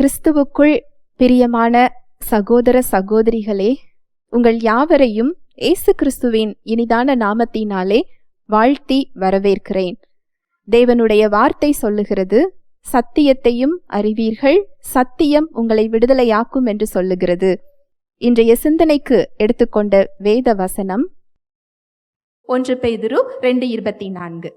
கிறிஸ்துவுக்குள் பிரியமான சகோதர சகோதரிகளே உங்கள் யாவரையும் இயேசு கிறிஸ்துவின் இனிதான நாமத்தினாலே வாழ்த்தி வரவேற்கிறேன். தேவனுடைய வார்த்தை சொல்லுகிறது சத்தியத்தையும் அறிவீர்கள் சத்தியம் உங்களை விடுதலையாக்கும் என்று சொல்லுகிறது. இன்றைய சிந்தனைக்கு எடுத்துக்கொண்ட வேத வசனம் ஒன்று பெய்துரு ரெண்டு இருபத்தி நான்கு.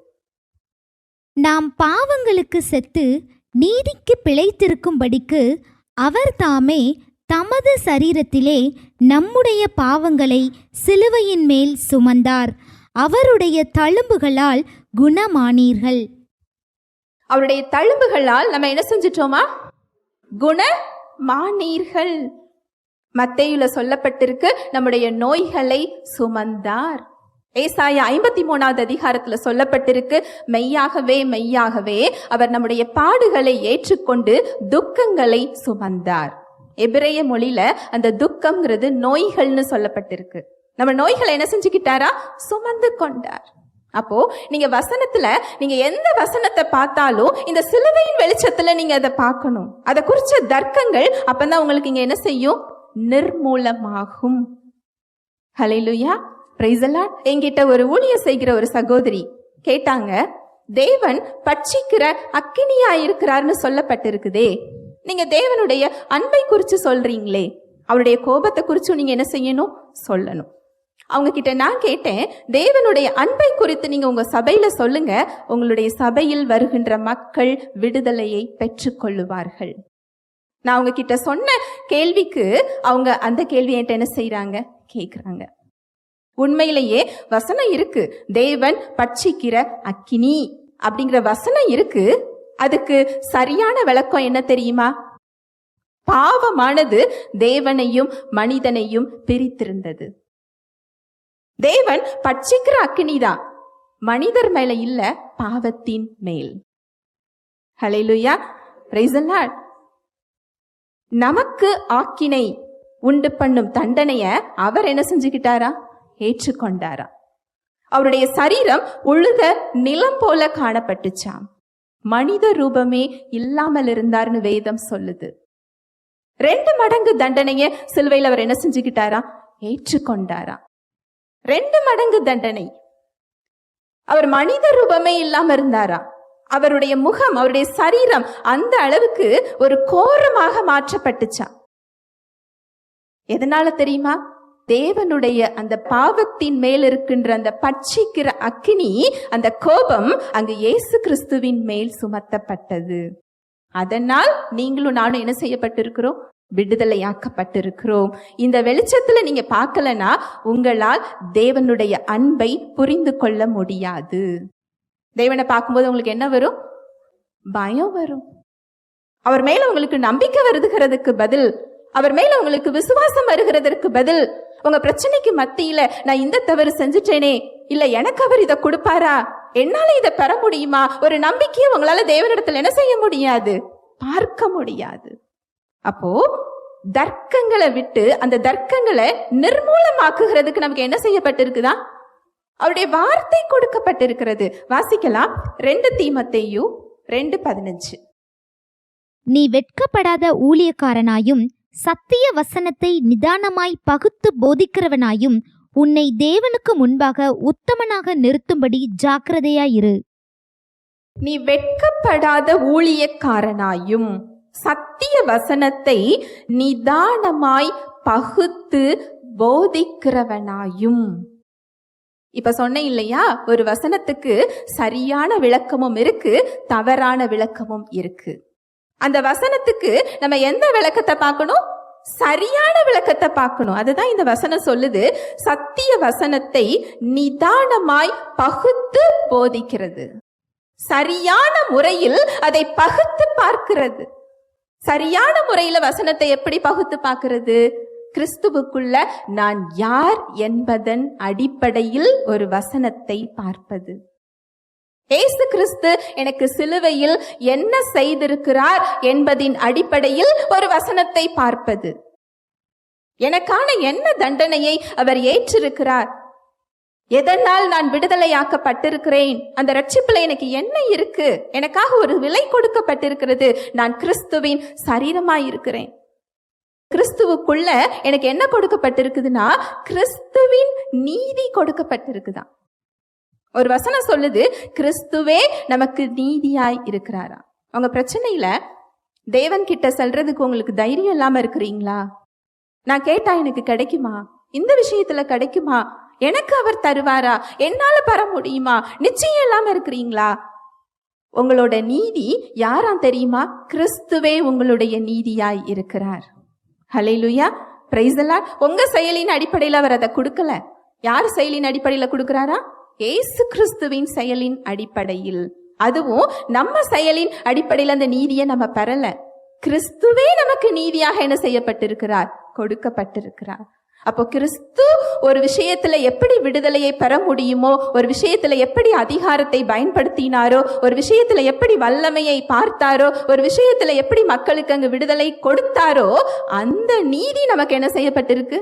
நாம் பாவங்களுக்கு செத்து நீதிக்கு பிழைத்திருக்கும்படிக்கு அவர் தாமே தமது சரீரத்திலே நம்முடைய பாவங்களை சிலுவையின் மேல் சுமந்தார். அவருடைய தழும்புகளால் குணமானீர்கள். அவருடைய தழும்புகளால் நம்ம என்ன செஞ்சிட்டோமா? குண மானீர்கள் சொல்லப்பட்டிருக்கு நம்முடைய நோய்களை சுமந்தார். ஏசாய ஐம்பத்தி மூணாவது அதிகாரத்துல சொல்லப்பட்டிருக்கு மெய்யாகவே மெய்யாகவே அவர் நம்முடைய பாடுகளை ஏற்றுக்கொண்டு துக்கங்களை சுமந்தார். எபிரேய மொழியில அந்த துக்கம்ங்கிறது நோய்கள்னு சொல்லப்பட்டிருக்கு. நம்ம நோய்களை என்ன செஞ்சுக்கிட்டாரா? சுமந்து கொண்டார். அப்போ நீங்க வசனத்துல நீங்க எந்த வசனத்தை பார்த்தாலும் இந்த சிலுவையின் வெளிச்சத்துல நீங்க அதை பார்க்கணும். அதை குறிச்ச தர்க்கங்கள் அப்பதான் உங்களுக்கு இங்க என்ன செய்யும்? நிர்மூலமாகும். ஹalleluya. பிரைஸ் எல்லாம் என்கிட்ட ஒரு ஊழியர் செய்கிற ஒரு சகோதரி கேட்டாங்க தேவன் பட்சிக்கிற அக்கினியா இருக்கிறார்னு சொல்லப்பட்டிருக்குதே. நீங்க தேவனுடைய அன்பை குறித்து சொல்றீங்களே. அவருடைய கோபத்தை குறிச்சும் நீங்க என்ன செய்யணும்? சொல்லணும். அவங்க கிட்ட நான் கேட்டேன் தேவனுடைய அன்பை குறித்து நீங்க உங்க சபையில சொல்லுங்க. உங்களுடைய சபையில் வருகின்ற மக்கள் விடுதலையை பெற்றுக்கொள்ளுவார்கள். நான் அவங்க கிட்ட சொன்ன கேள்விக்கு அவங்க அந்த கேள்வி என்கிட்ட என்ன செய்யறாங்க கேக்குறாங்க. உண்மையிலேயே வசனம் இருக்கு. தேவன் பட்சிக்கிற அக்கினி. அப்படிங்கிற வசனம் இருக்கு. அதுக்கு சரியான விளக்கம் என்ன தெரியுமா? பாவமானது தேவனையும் மனிதனையும் பிரித்திருந்தது. தேவன் பட்சிக்கிற அக்கினிதான் மனிதர் மேல இல்ல பாவத்தின் மேல். ஹலெலுயா நமக்கு ஆக்கினை உண்டு பண்ணும் தண்டனைய அவர் என்ன செஞ்சுக்கிட்டாரா? ஏற்றுக்கொண்டாரா அவருடைய சரீரம் உழுத நிலம் போல காணப்பட்டுச்சாம். மனித ரூபமே இல்லாமல் இருந்தார்னு வேதம் சொல்லுது. ரெண்டு மடங்கு தண்டனைய சிலுவையில் அவர் என்ன செஞ்சுக்கிட்டாரா ஏற்றுக்கொண்டாரா ரெண்டு மடங்கு தண்டனை. அவர் மனித ரூபமே இல்லாம இருந்தாரா அவருடைய முகம் அவருடைய சரீரம் அந்த அளவுக்கு ஒரு கோரமாக மாற்றப்பட்டுச்சா எதனால தெரியுமா? தேவனுடைய அந்த பாவத்தின் மேல் இருக்கின்ற அந்த பட்சிக்கிற அக்கினி அந்த கோபம் அங்கு இயேசு கிறிஸ்துவின் மேல் சுமத்தப்பட்டது. அதனால் நீங்களும் நானும் என்ன செய்யப்பட்டிருக்கிறோம்? விடுதலையாக்கப்பட்டிருக்கிறோம். இந்த வெளிச்சத்துல நீங்க பார்க்கலனா உங்களால் தேவனுடைய அன்பை புரிந்து கொள்ள முடியாது. தேவனை பார்க்கும்போது உங்களுக்கு என்ன வரும்? பயம் வரும். அவர் மேல உங்களுக்கு நம்பிக்கை வருதுகிறதுக்கு பதில் அவர் மேல உங்களுக்கு விசுவாசம் வருகிறதற்கு பதில் உங்க பிரச்சனைக்கு மத்தியில நான் இந்த தவறு செஞ்சுட்டேனே. இல்ல எனக்கு அவர் இதை கொடுப்பாரா? என்னால இதை பெற முடியுமா? ஒரு நம்பிக்கையை உங்களால தேவனிடத்துல என்ன செய்ய முடியாது? பார்க்க முடியாது. அப்போ தர்க்கங்களை விட்டு அந்த தர்க்கங்களை நிர்மூலமாக்குகிறதுக்கு நமக்கு என்ன செய்யப்பட்டிருக்குதா? அவருடைய வார்த்தை கொடுக்கப்பட்டிருக்கிறது. வாசிக்கலாம். ரெண்டு தீமத்தையும் ரெண்டு பதினஞ்சு. நீ வெட்கப்படாத ஊழியக்காரனாயும் சத்திய வசனத்தை நிதானமாய் பகுத்து போதிக்கிறவனாயும் உன்னை தேவனுக்கு முன்பாக உத்தமனாக நிறுத்தும்படி ஜாக்கிரதையாயிரு நீ வெட்கப்படாத ஊழியக்காரனாயும் சத்திய வசனத்தை நிதானமாய் பகுத்து போதிக்கிறவனாயும். இப்ப சொன்னேன் இல்லையா? ஒரு வசனத்துக்கு சரியான விளக்கமும் இருக்கு தவறான விளக்கமும் இருக்கு. அந்த வசனத்துக்கு நம்ம எந்த விளக்கத்தை பார்க்கணும்? சரியான விளக்கத்தை பார்க்கணும். அதுதான் இந்த வசனம் சொல்லுது. சத்திய வசனத்தை நிதானமாய் பகுத்து போதிக்கிறது. சரியான முறையில் அதை பகுத்து பார்க்கிறது. சரியான முறையில வசனத்தை எப்படி பகுத்து பார்க்கிறது? கிறிஸ்துவுக்குள்ள நான் யார் என்பதன் அடிப்படையில் ஒரு வசனத்தை பார்ப்பது. ஏசு கிறிஸ்து எனக்கு சிலுவையில் என்ன செய்திருக்கிறார் என்பதின் அடிப்படையில் ஒரு வசனத்தை பார்ப்பது. எனக்கான என்ன தண்டனையை அவர் ஏற்றிருக்கிறார்? எதனால் நான் விடுதலையாக்கப்பட்டிருக்கிறேன்? அந்த ரட்சிப்புல எனக்கு என்ன இருக்கு? எனக்காக ஒரு விலை கொடுக்கப்பட்டிருக்கிறது. நான் கிறிஸ்துவின் சரீரமாயிருக்கிறேன் கிறிஸ்துவுக்குள்ள எனக்கு என்ன கொடுக்கப்பட்டிருக்குதுன்னா கிறிஸ்துவின் நீதி கொடுக்கப்பட்டிருக்குதான். ஒரு வசனம் சொல்லுது கிறிஸ்துவே நமக்கு நீதியாய் இருக்கிறாரா? உங்க பிரச்சனையில தேவன் கிட்ட சொல்றதுக்கு உங்களுக்கு தைரியம் இல்லாம இருக்கிறீங்களா? நான் கேட்டா எனக்கு கிடைக்குமா? இந்த விஷயத்துல கிடைக்குமா? எனக்கு அவர் தருவாரா? என்னால பெற முடியுமா? நிச்சயம் இல்லாம இருக்கிறீங்களா? உங்களோட நீதி யாராம் தெரியுமா? கிறிஸ்துவே உங்களுடைய நீதியாய் இருக்கிறார். ஹalleluya. பிரைஸ் உங்க செயலின் அடிப்படையில் அவர் அதை கொடுக்கல. யார் செயலின் அடிப்படையில் கொடுக்குறாரா? ஏசு கிறிஸ்துவின் செயலின் அடிப்படையில். அதுவும் நம்ம செயலின் அடிப்படையில் அந்த நீதியை நம்ம பெறல. கிறிஸ்துவே நமக்கு நீதியாக என்ன செய்யப்பட்டிருக்கிறார்? கொடுக்கப்பட்டிருக்கிறார். அப்போ கிறிஸ்து ஒரு விஷயத்துல எப்படி விடுதலையை பெற முடியுமோ ஒரு விஷயத்துல எப்படி அதிகாரத்தை பயன்படுத்தினாரோ ஒரு விஷயத்துல எப்படி வல்லமையை பார்த்தாரோ ஒரு விஷயத்துல எப்படி மக்களுக்கு அங்கு விடுதலை கொடுத்தாரோ அந்த நீதி நமக்கு என்ன செய்யப்பட்டிருக்கு?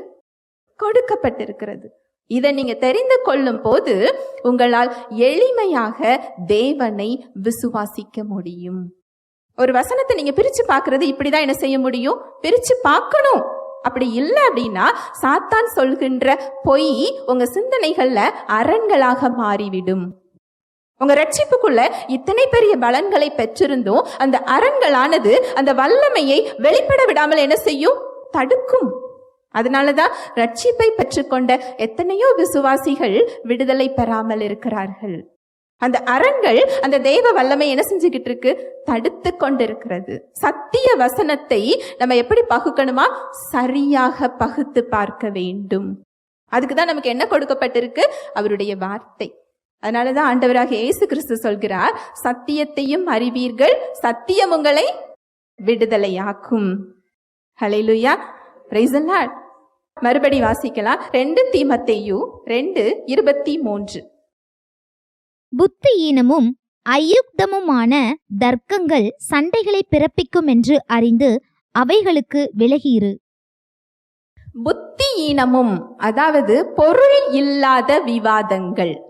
கொடுக்கப்பட்டிருக்கிறது. இதை நீங்க தெரிந்து கொள்ளும் போது உங்களால் எளிமையாக தேவனை விசுவாசிக்க முடியும். ஒரு வசனத்தை நீங்க பிரிச்சு பார்க்கிறது இப்படிதான் என்ன செய்ய முடியும்? பிரிச்சு பார்க்கணும். அப்படி இல்லை அப்படின்னா சாத்தான் சொல்கின்ற பொய் உங்க சிந்தனைகள்ல அரண்களாக மாறிவிடும். உங்க ரட்சிப்புக்குள்ள இத்தனை பெரிய பலன்களை பெற்றிருந்தும் அந்த அரண்களானது அந்த வல்லமையை வெளிப்பட விடாமல் என்ன செய்யும்? தடுக்கும். அதனால தான் ரட்சிப்பை பெற்றுக்கொண்ட எத்தனையோ விசுவாசிகள் விடுதலை பெறாமல் இருக்கிறார்கள். அந்த அரண்கள் அந்த தேவ வல்லமை என்ன செஞ்சுக்கிட்டு இருக்கு? தடுத்து கொண்டிருக்கிறது. சத்திய வசனத்தை நம்ம எப்படி பகுக்கணுமா? சரியாக பகுத்து பார்க்க வேண்டும். அதுக்கு தான் நமக்கு என்ன கொடுக்கப்பட்டிருக்கு? அவருடைய வார்த்தை. அதனாலதான் ஆண்டவராக இயேசு கிறிஸ்து சொல்கிறார் சத்தியத்தையும் அறிவீர்கள் சத்தியம் உங்களை விடுதலையாக்கும். ஹalleluya. Lord. மறுபடி வாசிக்கலாம். ரெண்டு தீமத்தேயு ரெண்டு இருபத்தி மூன்று. புத்தியீனமும் அயுக்தமுமான தர்க்கங்கள் சண்டைகளை பிறப்பிக்கும் என்று அறிந்து அவைகளுக்கு விலகியிரு புத்தியீனமும் அதாவது பொருள் இல்லாத விவாதங்கள்.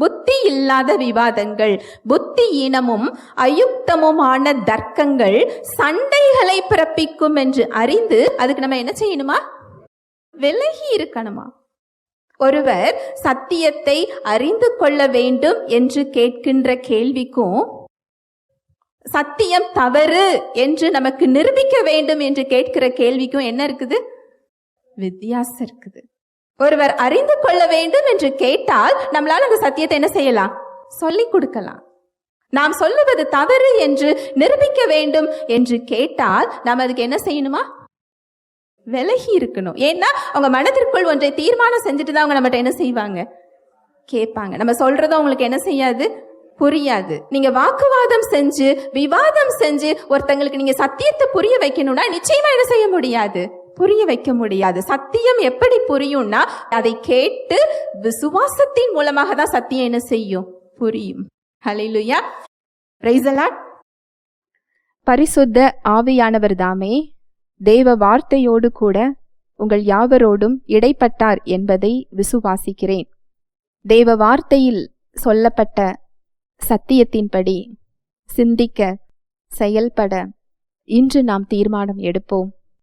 புத்தி இல்லாத விவாதங்கள் புத்தி இனமும் அயுக்தமுமான தர்க்கங்கள் சண்டைகளை பிறப்பிக்கும் என்று அறிந்து அதுக்கு நம்ம என்ன செய்யணுமா? விலகி இருக்கணுமா? ஒருவர் சத்தியத்தை அறிந்து கொள்ள வேண்டும் என்று கேட்கின்ற கேள்விக்கும் சத்தியம் தவறு என்று நமக்கு நிரூபிக்க வேண்டும் என்று கேட்கிற கேள்விக்கும் என்ன இருக்குது? வித்தியாசம் இருக்குது. ஒருவர் அறிந்து கொள்ள வேண்டும் என்று கேட்டால் நம்மளால் அந்த சத்தியத்தை என்ன செய்யலாம்? சொல்லிக் கொடுக்கலாம். நாம் சொல்லுவது தவறு என்று நிரூபிக்க வேண்டும் என்று கேட்டால் நாம் அதுக்கு என்ன செய்யணுமா? விலகி இருக்கணும். ஏன்னா அவங்க மனதிற்குள் ஒன்றை தீர்மானம் செஞ்சுட்டு தான் அவங்க நம்மகிட்ட என்ன செய்வாங்க? கேட்பாங்க. நம்ம சொல்றதும் அவங்களுக்கு என்ன செய்யாது? புரியாது. நீங்க வாக்குவாதம் செஞ்சு விவாதம் செஞ்சு ஒருத்தங்களுக்கு நீங்க சத்தியத்தை புரிய வைக்கணும்னா நிச்சயமா என்ன செய்ய முடியாது? புரிய வைக்க முடியாது. சத்தியம் எப்படி புரியும்னா அதை கேட்டு விசுவாசத்தின் மூலமாக தான் சத்தியம் என்ன செய்யும்? புரியும். ஹalleluya. Praise பரிசுத்த ஆவியானவர் தாமே தேவ வார்த்தையோடு கூட உங்கள் யாவரோடும் இடைப்பட்டார் என்பதை விசுவாசிக்கிறேன். தேவ வார்த்தையில் சொல்லப்பட்ட சத்தியத்தின்படி சிந்திக்க செயல்பட இன்று நாம் தீர்மானம் எடுப்போம்.